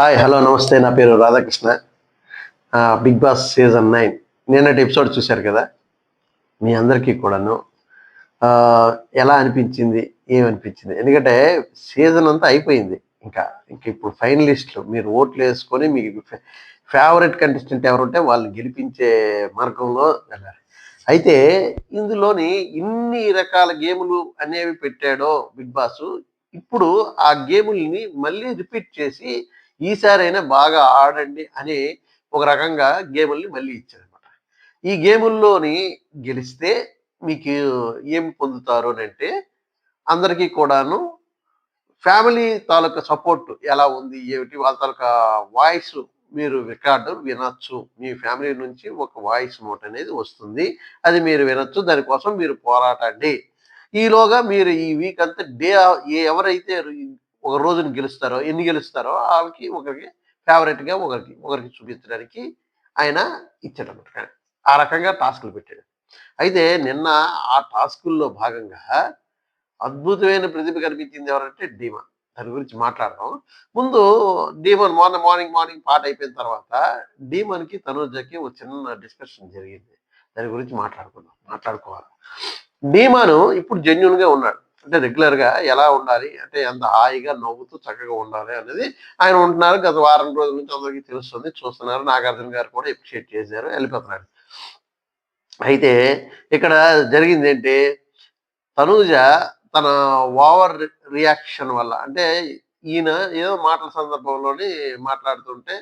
Hi hello నమస్తే. నా పేరు Radhakrishna. Big Boss season nine నిన్నటి ఎపిసోడ్ చూశారు కదా? మీ అందరికీ కూడాను. ఎలా అనిపించింది? ఏమనిపించింది? ఎందుకంటే సీజన్ అంతా అయిపోయింది ఇంకా. ఇంక ఇప్పుడు ఫైనలిస్ట్లు మీరు ఓట్లు వేసుకొని మీకు ఫేవరెట్ కంటెస్టెంట్ ఎవరుంటే వాళ్ళని గెలిపించే మార్గంలో వెళ్ళాలి అయితే ఇందులోని ఇన్ని రకాల గేములు అనేవి పెట్టాడో బిగ్ బాస్ ఇప్పుడు ఆ గేముల్ని మళ్ళీ రిపీట్ చేసి ఈసారైనా బాగా ఆడండి అని ఒక రకంగా గేముల్ని మళ్ళీ ఇచ్చారనమాట ఈ గేముల్లోని గెలిస్తే మీకు ఏం పొందుతారు అని అంటే అందరికీ కూడాను ఫ్యామిలీ తాలూకా సపోర్ట్ ఎలా ఉంది ఏమిటి వాళ్ళ తాలూకా వాయిస్ మీరు రికార్డు వినొచ్చు. మీ ఫ్యామిలీ నుంచి ఒక వాయిస్ నోట్ అనేది వస్తుంది. అది మీరు వినొచ్చు. దానికోసం మీరు పోరాటండి. ఈలోగా మీరు ఈ వీక్ అంతా డే ఎవరైతే ఒక రోజుని గెలుస్తారో ఎన్ని గెలుస్తారో వాళ్ళకి ఒకరికి ఫేవరెట్గా ఒకరికి ఒకరికి చూపించడానికి ఆయన ఇచ్చాడు అనమాట ఆ రకంగా టాస్కులు పెట్టాడు. అయితే నిన్న ఆ టాస్కుల్లో భాగంగా అద్భుతమైన ప్రతిభ కనిపించింది ఎవరంటే డీమా దాని గురించి మాట్లాడదాం. ముందు డీమన్ మార్నింగ్ మార్నింగ్ మార్నింగ్ పాట అయిపోయిన తర్వాత డీమన్కి తనూజకి ఒక చిన్న డిస్కషన్ జరిగింది. దాని గురించి మాట్లాడుకుందాం మాట్లాడుకోవాలి. డీమాను ఇప్పుడు జెన్యున్గా ఉన్నాడు. అంటే రెగ్యులర్గా ఎలా ఉండాలి? అంటే ఎంత హాయిగా నవ్వుతూ చక్కగా ఉండాలి అనేది ఆయన ఉంటున్నారు. గత వారం రోజుల నుంచి అందరికీ తెలుస్తుంది. చూస్తున్నారు. నాగార్జున గారు కూడా అప్రిషియేట్ చేశారు. వెళ్ళిపోతున్నాడు అయితే ఇక్కడ జరిగింది ఏంటి? తనూజ తన ఓవర్ రియాక్షన్ వల్ల అంటే ఈయన ఏదో మాటల సందర్భంలోని మాట్లాడుతుంటే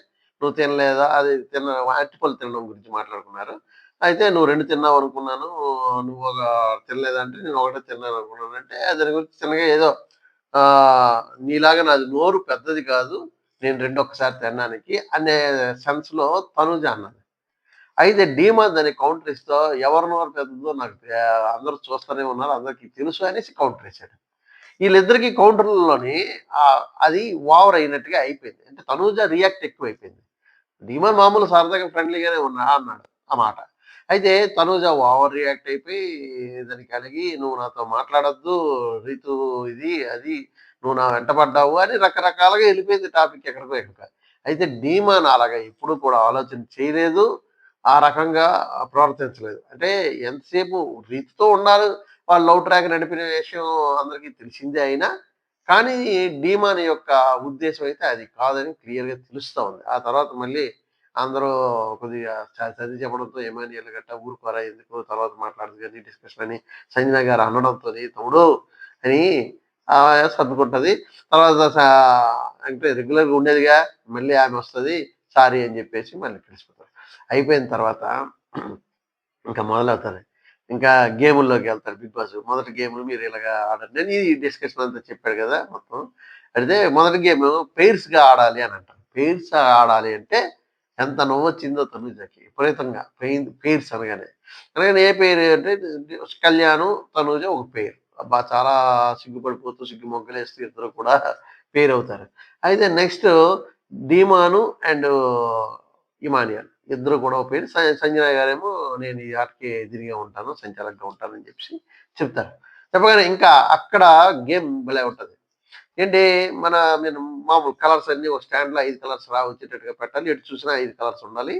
నువ్వు తినలేదా? అది తిన్న అరటిపళ్ళు తినడం గురించి మాట్లాడుకున్నారు. అయితే నువ్వు రెండు తిన్నావు అనుకున్నాను. నువ్వు ఒక తినలేదంటే నేను ఒకటే తిన్నాను అనుకున్నాను. అంటే దాని గురించి చిన్నగా ఏదో నీలాగా నాది నోరు పెద్దది కాదు. నేను రెండు ఒక్కసారి తినడానికి అనే సెన్స్లో తనుజ అన్నది. అయితే డీమా దాన్ని కౌంటర్ ఇస్తూ ఎవరి నోరు పెద్దదో నాకు అందరూ చూస్తూనే ఉన్నారు. అందరికీ తెలుసు అనేసి కౌంటర్ వేశాడు. వీళ్ళిద్దరికి కౌంటర్లోని అది ఓవర్ అయినట్టుగా అయిపోయింది. అంటే తనూజ రియాక్ట్ ఎక్కువ అయిపోయింది డీమా మామూలు సరదాగా ఫ్రెండ్లీగానే ఉన్నా అన్నాడు ఆ మాట. అయితే తనూజ ఓవర్ రియాక్ట్ అయిపోయి దానికి కలిగి నువ్వు నాతో మాట్లాడొద్దు రీతు ఇది అది నువ్వు నా వెంట పడ్డావు అని రకరకాలుగా వెళ్ళిపోయింది టాపిక్ ఎక్కడికో ఎక్కడ అయితే డీమాన్ అలాగా ఎప్పుడు కూడా ఆలోచన చేయలేదు ఆ రకంగా ప్రవర్తించలేదు. అంటే ఎంతసేపు రీతితో ఉన్నారు వాళ్ళు లవ్ ట్రాక్ నడిపిన విషయం అందరికీ తెలిసిందే అయినా కానీ డీమాన్ యొక్క ఉద్దేశం అయితే అది కాదని క్లియర్గా తెలుస్తూ ఉంది. ఆ తర్వాత మళ్ళీ అందరూ కొద్దిగా చ- చదివి చెప్పడంతో ఏమానియల్ గట్ట ఊరుకోరా ఎందుకు? తర్వాత మాట్లాడదు కానీ డిస్కషన్ అని సంజన గారు అనడంతో తమ్ముడు అని సర్దుకుంటుంది. తర్వాత అంటే రెగ్యులర్గా ఉండేదిగా మళ్ళీ ఆమె వస్తుంది సారీ అని చెప్పేసి మళ్ళీ పిలిచిపోతారు. అయిపోయిన తర్వాత ఇంకా మొదలవుతారు ఇంకా గేముల్లోకి వెళ్తారు బిగ్ బాస్. మొదటి గేమ్ మీరు ఇలాగా ఆడండి అని ఈ డిస్కషన్ అంతా చెప్పాడు కదా మొత్తం. అయితే మొదటి గేమ్ పెయిర్స్గా ఆడాలి అని అంటారు. పెయిర్స్ ఆడాలి అంటే ఎంత నవ్వు వచ్చిందో తనుజకి. విపరీతంగా పెయిన్ పేర్స్ అనగానే. అనగానే ఏ పేరు అంటే కళ్యాణం తనుజ ఒక పేరు. అబ్బా చాలా సిగ్గుపడిపోతూ సిగ్గు మొగ్గలేస్తూ ఇద్దరు కూడా పేరు అవుతారు అయితే నెక్స్ట్ డీమాను అండ్ ఇమానియల్. ఇద్దరు కూడా ఒక పేరు. స- సంజన గారేమో నేను ఈ ఆటకి ఎదిరిగా ఉంటాను సంచాలకంగా ఉంటానని చెప్పి చెప్తారు. చెప్పగానే ఇంకా అక్కడ గేమ్ భలే ఉంటుంది. ఏంటి? మన నేను మామూలు కలర్స్ అన్నీ ఒక స్టాండ్లో ఐదు కలర్స్ రా వచ్చేటట్టుగా పెట్టాలి. ఎటు చూసినా ఐదు కలర్స్ ఉండాలి.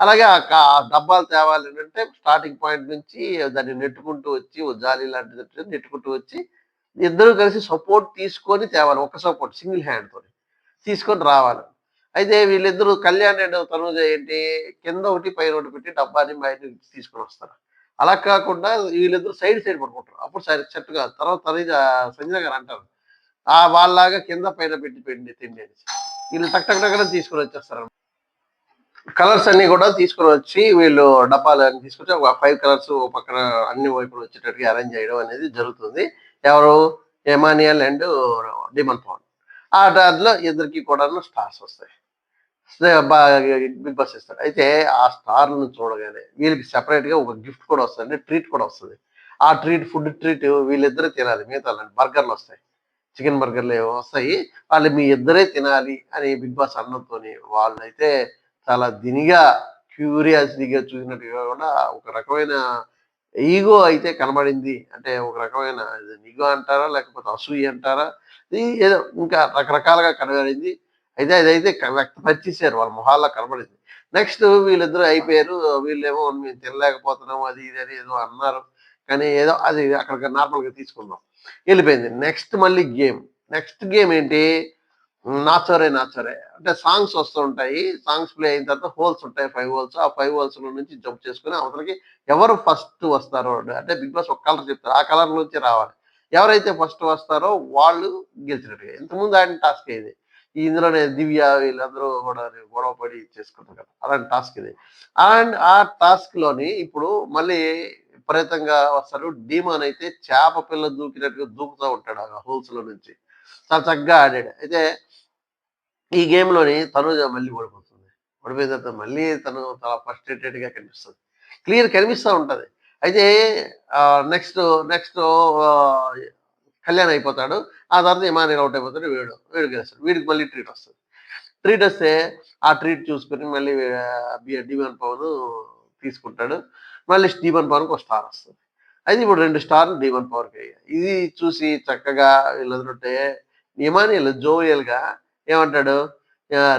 అలాగే ఆ ఆ డబ్బాలు తేవాలి ఏంటంటే స్టార్టింగ్ పాయింట్ నుంచి దాన్ని నెట్టుకుంటూ వచ్చి ఓ జాలి లాంటిది నెట్టుకుంటూ వచ్చి ఇద్దరు కలిసి సపోర్ట్ తీసుకొని తేవాలి. ఒక సపోర్ట్ సింగిల్ హ్యాండ్తో తీసుకొని రావాలి. అయితే వీళ్ళిద్దరూ కళ్యాణ్ అండ్ తనుజ ఏంటి? కింద ఒకటి పైన ఒకటి పెట్టి డబ్బాని బయట తీసుకొని వస్తారు. అలా కాకుండా వీళ్ళిద్దరు సైడ్ సైడ్ పడుకుంటారు. అప్పుడు సరే చెట్టుగా కాదు. తర్వాత తనుజ సంజన గారు అంటారు. ఆ వాళ్ళలాగా కింద పైన పెట్టి పెట్టి తిండి వీళ్ళు టక్ టక్ టక్కన తీసుకుని వచ్చేస్తారు. కలర్స్ అన్ని కూడా తీసుకొని వచ్చి వీళ్ళు డబ్బాలు అన్ని తీసుకొచ్చి ఒక ఫైవ్ కలర్స్ పక్కన అన్ని వైపులు వచ్చేటట్టుగా అరేంజ్ చేయడం అనేది జరుగుతుంది. ఎవరు? ఎమానియల్ అండ్ డిమన్ పవన్ ఆ దాంట్లో ఇద్దరికి కూడా స్టార్స్ వస్తాయి. బిగ్ బాస్ ఇస్తాడు అయితే ఆ స్టార్ను చూడగానే వీళ్ళకి సెపరేట్గా ఒక గిఫ్ట్ కూడా వస్తుంది. ట్రీట్ కూడా వస్తుంది. ఆ ట్రీట్ ఫుడ్ ట్రీట్ వీళ్ళిద్దరూ తినాలి. మిగతా బర్గర్లు వస్తాయి. చికెన్ బర్గర్లు వస్తాయి. వాళ్ళు మీ ఇద్దరే తినాలి అని బిగ్ బాస్ అన్నంతో వాళ్ళైతే చాలా దినిగా క్యూరియాసిటీగా చూసినట్టుగా కూడా ఒక రకమైన ఈగో అయితే కనబడింది. అంటే ఒక రకమైన ఈగో అంటారా లేకపోతే అసూయ అంటారా? ఏదో ఇంకా రకరకాలుగా కనబడింది. అయితే అదైతే వ్యక్తపరిచేసారు వాళ్ళ మొహాల్లో కనబడింది. నెక్స్ట్ వీళ్ళిద్దరూ అయిపోయారు. వీళ్ళేమో మేము తినలేకపోతున్నాము అది ఇది అని ఏదో అన్నారు. కానీ ఏదో అది అక్కడ నార్మల్గా తీసుకుందాం. వెళ్ళిపోయింది. నెక్స్ట్ మళ్ళీ గేమ్. నెక్స్ట్ గేమ్ ఏంటి? నాచోరే నాచోరే. అంటే సాంగ్స్ వస్తూ ఉంటాయి. సాంగ్స్ ప్లే అయిన తర్వాత హోల్స్ ఉంటాయి. Five holes. ఆ ఫైవ్ హోల్స్ నుంచి జంప్ చేసుకుని అవతలకి ఎవరు ఫస్ట్ వస్తారో అంటే బిగ్ బాస్ ఒక కలర్ చెప్తారు. ఆ కలర్ నుంచి రావాలి. ఎవరైతే ఫస్ట్ వస్తారో వాళ్ళు గెలిచినట్టుగా ఇంతకుముందు ఆయన టాస్క్ ఇది ఈ ఇందులోనే దివ్య వీళ్ళందరూ కూడా గొడవ పడి చేసుకుంటారు కదా. అలాంటి టాస్క్ ఇది. అండ్ ఆ టాస్క్లోని ఇప్పుడు మళ్ళీ విపరీతంగా వస్తారు. డీమాన్ అయితే చేప పిల్ల దూకినట్టుగా దూకుతూ ఉంటాడు ఆ హోల్స్లో నుంచి. చాలా చక్కగా ఆడాడు. అయితే ఈ గేమ్లోని తను మళ్ళీ ఓడిపోతుంది. ఓడిపోయిన తర్వాత మళ్ళీ తను చాలా ఫ్రస్ట్రేటెడ్గా కనిపిస్తుంది. క్లియర్ కనిపిస్తూ ఉంటది. అయితే నెక్స్ట్ నెక్స్ట్ కళ్యాణ్ అయిపోతాడు. ఆ తర్వాత ఇమానియల్ అవుట్ అయిపోతాడు. వీడు వీడు గెలుస్తాడు. వీడికి మళ్ళీ ట్రీట్ వస్తుంది. ట్రీట్ వస్తే ఆ ట్రీట్ చూసుకుని మళ్ళీ డిమాన్ పవన్ తీసుకుంటాడు. మళ్ళీ స్టీవన్ పవర్కి ఒక స్టార్ వస్తుంది. అయితే ఇప్పుడు రెండు స్టార్లు డివన్ పవర్కి అయ్యాయి. ఇది చూసి చక్కగా వీళ్ళందరుంటే ఇమానియల్ జోవియల్గా ఏమంటాడు?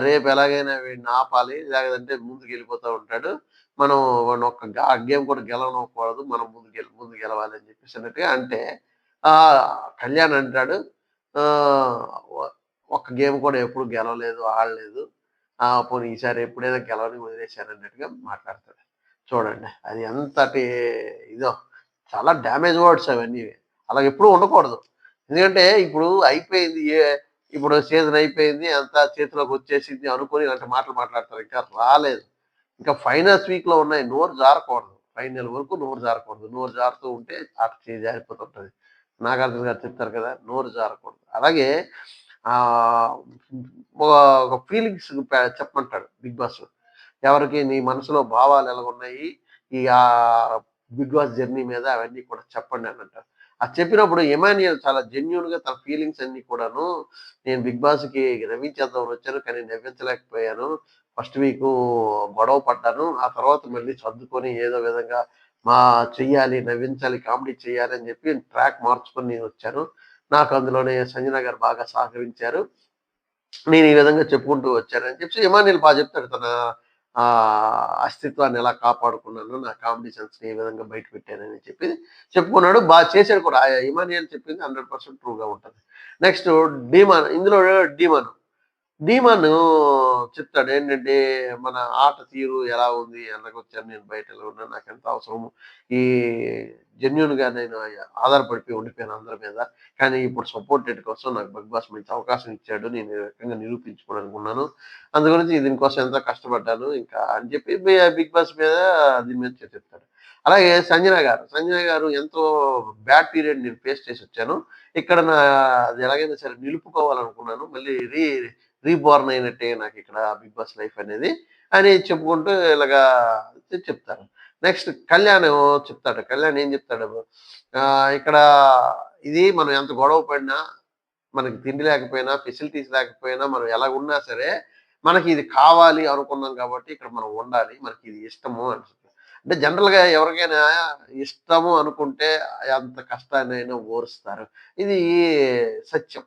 రేపు ఎలాగైనా వీడిని ఆపాలి లేదంటే ముందుకు వెళ్ళిపోతూ ఉంటాడు. మనం వాడిని ఒక్క గేమ్ కూడా గెలవనకూడదు మనం ముందు వెళ్ళి ముందు గెలవాలి అని చెప్పేసి అన్నట్టుగా అంటే కళ్యాణ్ అంటాడు ఒక్క గేమ్ కూడా ఎప్పుడు గెలవలేదు ఆడలేదు. ఆ పోనీ ఈసారి ఎప్పుడైనా గెలవని వదిలేశారు అన్నట్టుగా మాట్లాడతాడు. చూడండి. అది ఎంతటి ఇదో. చాలా డ్యామేజ్ వర్డ్స్ అవన్నీ. అలాగ ఎప్పుడూ ఉండకూడదు. ఎందుకంటే ఇప్పుడు అయిపోయింది ఏ ఇప్పుడు సీజన్ అయిపోయింది అంతా చేతిలోకి వచ్చేసింది అనుకుని ఇలాంటి మాటలు మాట్లాడతారు. ఇంకా రాలేదు. ఇంకా ఫైనల్స్ వీక్లో ఉన్నాయి. నోరు జారకూడదు. ఫైనల్ వరకు నోరు జారకూడదు. నోరు జారుతూ ఉంటే ఆట చేయి నాగార్జున గారు చెప్తారు కదా నోరు జారకూడదు. అలాగే ఒక- ఒక ఫీలింగ్స్ చెప్పమంటాడు బిగ్ బాస్. ఎవరికి నీ మనసులో భావాలు ఎలా ఉన్నాయి ఈ ఆ బిగ్ బాస్ జర్నీ మీద అవన్నీ కూడా చెప్పండి అని అంటారు. అది చెప్పినప్పుడు ఎమాన్యుయల్ చాలా జెన్యున్గా తన ఫీలింగ్స్ అన్ని కూడాను నేను బిగ్ బాస్కి నవ్వించేద్దాం వచ్చాను కానీ నవ్వించలేకపోయాను. ఫస్ట్ వీక్ గొడవ పడ్డాను ఆ తర్వాత మళ్ళీ సర్దుకొని ఏదో విధంగా మా చెయ్యాలి నవ్వించాలి కామెడీ చేయాలి అని చెప్పి ట్రాక్ మార్చుకొని నేను వచ్చాను. నాకు అందులోనే సంజన గారు బాగా సహకరించారు. నేను ఈ విధంగా చెప్పుకుంటూ వచ్చానని చెప్పి ఇమానియల్ బాగా చెప్తాడు తన ఆ అస్తిత్వాన్ని ఎలా కాపాడుకున్నాను నా కామెడీ సెన్స్ ఏ విధంగా బయట పెట్టానని చెప్పి చెప్పుకున్నాడు. బాగా చేశాడు కూడా. ఆ ఇమానియల్ చెప్పింది హండ్రెడ్ పర్సెంట్ ట్రూగా ఉంటుంది. Next Demon. ఇందులో డీమాన్. డీమాన్ చెప్తాడు ఏంటంటే మన ఆట తీరు ఎలా ఉంది? వచ్చాను నేను బయట ఎలా ఉన్నాను నాకు ఎంత అవసరము? ఈ జెన్యున్గా నేను ఆధారపడిపోయి ఉండిపోయాను అందరి మీద. కానీ ఇప్పుడు సపోర్టెడ్ కోసం నాకు బిగ్ బాస్ మంచి అవకాశం ఇచ్చాడు. నేను రకంగా నిరూపించుకోవాలనుకున్నాను అందు గురించి దీనికోసం ఎంతో కష్టపడ్డాను. ఇంకా అని చెప్పి బిగ్ బాస్ మీద దీని మీద చెప్తాడు. అలాగే సంజన గారు సంజన గారు ఎంతో బ్యాడ్ పీరియడ్ నేను ఫేస్ చేసి వచ్చాను. ఇక్కడ నా అది ఎలాగైనా సరే నిలుపుకోవాలనుకున్నాను. మళ్ళీ రీ రీబోర్న్ అయినట్టే నాకు ఇక్కడ బిగ్ బాస్ లైఫ్ అనేది అని చెప్పుకుంటూ ఇలాగా చెప్తారు. నెక్స్ట్ కళ్యాణ్ చెప్తాడు. కళ్యాణ్ ఏం చెప్తాడు? ఆ, ఇక్కడ ఇది మనం ఎంత గొడవ పడినా మనకి తిండి లేకపోయినా ఫెసిలిటీస్ లేకపోయినా మనం ఎలా ఉన్నా సరే మనకి ఇది కావాలి అనుకున్నాం కాబట్టి ఇక్కడ మనం ఉండాలి. మనకి ఇది ఇష్టము అని అంటే జనరల్గా ఎవరికైనా ఇష్టము అనుకుంటే ఎంత అయినా ఓరుస్తారు. ఇది సత్యం.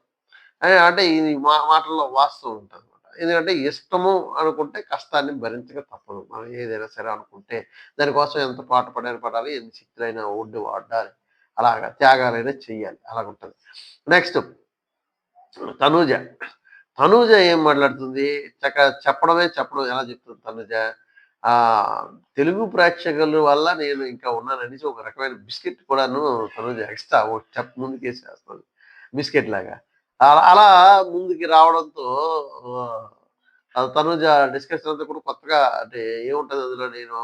అంటే ఇది మా మాటల్లో వాస్తవం ఉంటుంది ఎందుకంటే ఇష్టము అనుకుంటే కష్టాన్ని భరించక తప్పదు. మనం ఏదైనా సరే అనుకుంటే దానికోసం ఎంత పాట పడని పడాలి ఎన్ని శక్తులైనా ఒడ్డు వాడాలి. అలాగా త్యాగాలైనా చెయ్యాలి. అలాగుంటుంది. నెక్స్ట్ తనూజ. తనూజ ఏం మాట్లాడుతుంది? చక్క చెప్పడమే చెప్పడం. ఎలా చెప్తుంది తనూజ? తెలుగు ప్రేక్షకుల వల్ల నేను ఇంకా ఉన్నానని ఒక రకమైన బిస్కెట్ కూడాను తనూజ ఎక్స్ట్రా ఒక చెప్ ముందుకేసి వేస్తాను బిస్కెట్ లాగా. అలా ముందుకి రావడంతో తనుజ డిస్కషన్ అంతా కూడా కొత్తగా అంటే ఏముంటది అందులో నేను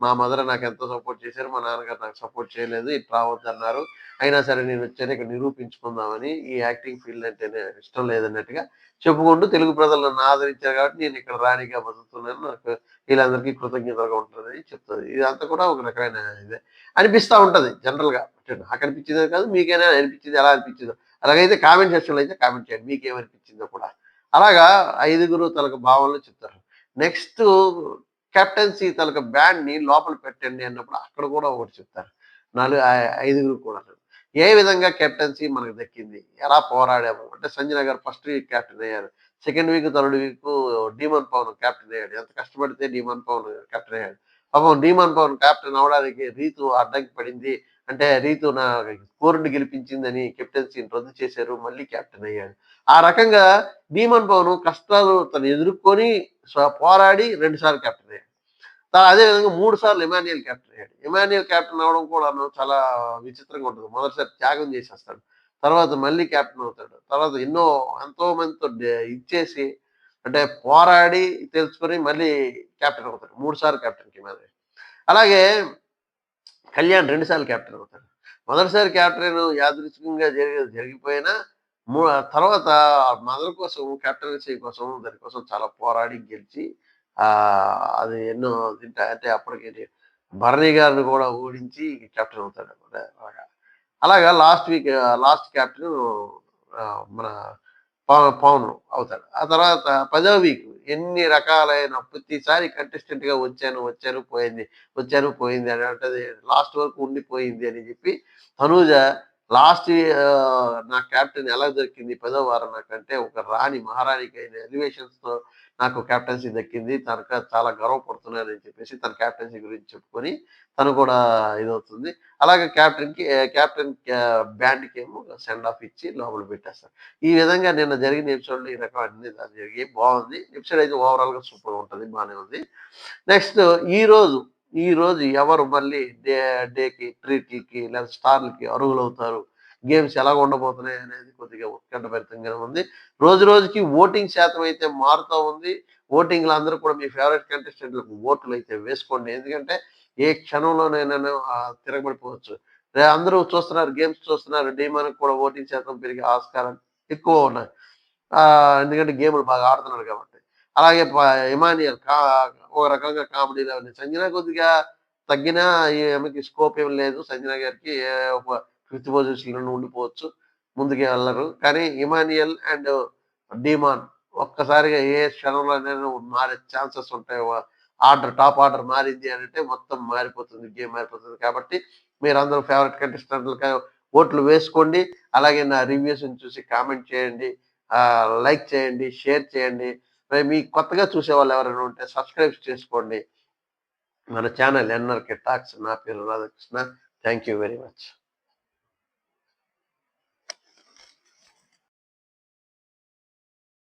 మా మదర్ నాకు ఎంతో సపోర్ట్ చేశారు మా నాన్నగారు నాకు సపోర్ట్ చేయలేదు ఇటు రావద్దు అన్నారు. అయినా సరే నేను వచ్చాను ఇక్కడ నిరూపించుకుందామని ఈ యాక్టింగ్ ఫీల్డ్ అంటే ఇష్టం లేదన్నట్టుగా చెప్పుకుంటూ తెలుగు ప్రజలు నన్ను ఆదరించారు కాబట్టి నేను ఇక్కడ రాణిగా బతుకుతున్నాను నాకు వీళ్ళందరికీ కృతజ్ఞతగా ఉంటుందని చెప్తుంది. ఇదంతా కూడా ఒక రకమైన ఇదే. అనిపిస్తూ ఉంటుంది జనరల్గా అంటే నాకు అనిపించింది కాదు మీకైనా అనిపించింది ఎలా అనిపించిందో. అలాగైతే కామెంట్ సెక్షన్లో అయితే కామెంట్ చేయండి. మీకు ఏమనిపించిందో కూడా. అలాగా ఐదుగురు తనకు భావనలు చెప్తారు. నెక్స్ట్ కెప్టెన్సీ తనకు బ్యాండ్ని లోపల పెట్టండి అన్నప్పుడు అక్కడ కూడా ఒకటి చెప్తారు. నాలుగు ఐదుగురు కూడా. ఏ విధంగా కెప్టెన్సీ మనకు దక్కింది? ఎలా పోరాడాము? అంటే సంజయ్ గారు ఫస్ట్ వీక్ కెప్టెన్ అయ్యారు. Second week third week Demon Pavan captain అయ్యాడు. ఎంత కష్టపడితే డీమన్ పవన్ కెప్టెన్ అయ్యాడు. పాపం డీమన్ పవన్ కెప్టెన్ అవడానికి రీతు అడ్డంకి పడింది. అంటే రీతు నా కోరుని గెలిపించిందని కెప్టెన్సీని రద్దు చేశారు మళ్ళీ కెప్టెన్ అయ్యాడు. ఆ రకంగా భీమన్ పవన్ కష్టాలు తను ఎదుర్కొని పోరాడి రెండు సార్లు కెప్టెన్ అయ్యాడు. తా- అదే విధంగా మూడు సార్లు ఇమాన్యుయల్ కెప్టెన్ అయ్యాడు. ఇమాన్యుయల్ కెప్టెన్ అవడం కూడా చాలా విచిత్రంగా ఉంటుంది. మొదటిసారి త్యాగం చేసేస్తాడు. తర్వాత మళ్ళీ కెప్టెన్ అవుతాడు. తర్వాత ఎన్నో ఎంతో మందితో ఇచ్చేసి అంటే పోరాడి తెలుసుకొని మళ్ళీ కెప్టెన్ అవుతాడు. మూడు సార్లు కెప్టెన్ హిమాలయ అలాగే కళ్యాణ్ రెండుసార్లు క్యాప్టెన్ అవుతాడు. మొదటిసారి క్యాప్టెన్ యాదృచ్ఛికంగా జరిగి జరిగిపోయినా మూ తర్వాత మదర్ కోసం క్యాప్టెన్సీ కోసం దానికోసం చాలా పోరాడి గెలిచి అది ఎన్నో తింటా అంటే అప్పటికి భరణి గారిని కూడా ఓడించి కెప్టెన్ అవుతాడు అనమాట అలాగా. లాస్ట్ వీక్ లాస్ట్ కెప్టెన్ మన పవన్ పవన్ అవుతాడు. ఆ తర్వాత పదవ వీక్ ఎన్ని రకాలైన ప్రతిసారి contestant గా వచ్చాను వచ్చాను పోయింది వచ్చాను పోయింది అని అంటే లాస్ట్ వరకు ఉండిపోయింది అని చెప్పి తనూజ లాస్ట్ నా క్యాప్టెన్ ఎలా దొరికింది? పదో వారం నాకంటే ఒక రాణి మహారాణికి అయిన ఎలివేషన్స్తో నాకు క్యాప్టెన్సీ దక్కింది. తనక చాలా గర్వపడుతున్నానని చెప్పేసి తన క్యాప్టెన్సీ గురించి చెప్పుకొని తను కూడా ఇదవుతుంది. అలాగే క్యాప్టెన్కి క్యాప్టెన్ బ్యాండ్కి ఏమో సెండ్ ఆఫ్ ఇచ్చి లోపల పెట్టేస్తారు. ఈ విధంగా నిన్న జరిగిన ఎపిసోడ్లో ఈ రకం అన్ని జరిగి బాగుంది. ఎపిసోడ్ అయితే ఓవరాల్గా సూపర్ ఉంటుంది. బాగానే ఉంది. నెక్స్ట్ ఈ ఈ రోజు ఎవరు మళ్ళీ డే డేకి ట్రీట్లకి లేదా స్టార్లకి అర్హులవుతారు? గేమ్స్ ఎలా ఉండబోతున్నాయి అనేది కొద్దిగా ఉత్కంఠభరితంగా ఉంది. రోజు రోజుకి ఓటింగ్ శాతం అయితే మారుతూ ఉంది. ఓటింగ్లో అందరూ కూడా మీ ఫేవరెట్ కంటెస్టెంట్లకు ఓట్లు అయితే వేసుకోండి. ఎందుకంటే ఏ క్షణంలోనైనా తిరగబడిపోవచ్చు. అందరూ చూస్తున్నారు గేమ్స్ చూస్తున్నారు. డీమానికి కూడా ఓటింగ్ శాతం పెరిగే ఆస్కారం ఎక్కువ ఉన్నాయి. ఎందుకంటే గేములు బాగా ఆడుతున్నారు కాబట్టి. అలాగే ఇమానియల్ కా ఒక రకంగా కామెడీలో ఉంది సంజన కొద్దిగా తగ్గినా ఆమెకి స్కోప్ ఏం లేదు. సంజన గారికి ఏ ఒక ఫిఫ్త్ పొజిషన్లో ఉండిపోవచ్చు. ముందుకే వెళ్ళరు కానీ ఇమానియల్ అండ్ డిమాన్ ఒక్కసారిగా ఏ క్షణంలోనైనా మారే ఛాన్సెస్ ఉంటాయి. ఆర్డర్ టాప్ ఆర్డర్ మారింది అని అంటే మొత్తం మారిపోతుంది. గేమ్ మారిపోతుంది. కాబట్టి మీరు ఫేవరెట్ కంటెస్టెంట్లకి ఓట్లు వేసుకోండి. అలాగే నా రివ్యూస్ని చూసి కామెంట్ చేయండి. లైక్ చేయండి షేర్ చేయండి. మీ కొత్తగా చూసే వాళ్ళు ఎవరైనా ఉంటే సబ్స్క్రైబ్ చేసుకోండి. మన ఛానల్ ఎన్ఆర్కే టాక్స్. నా పేరు Radhakrishna. Thank you very much.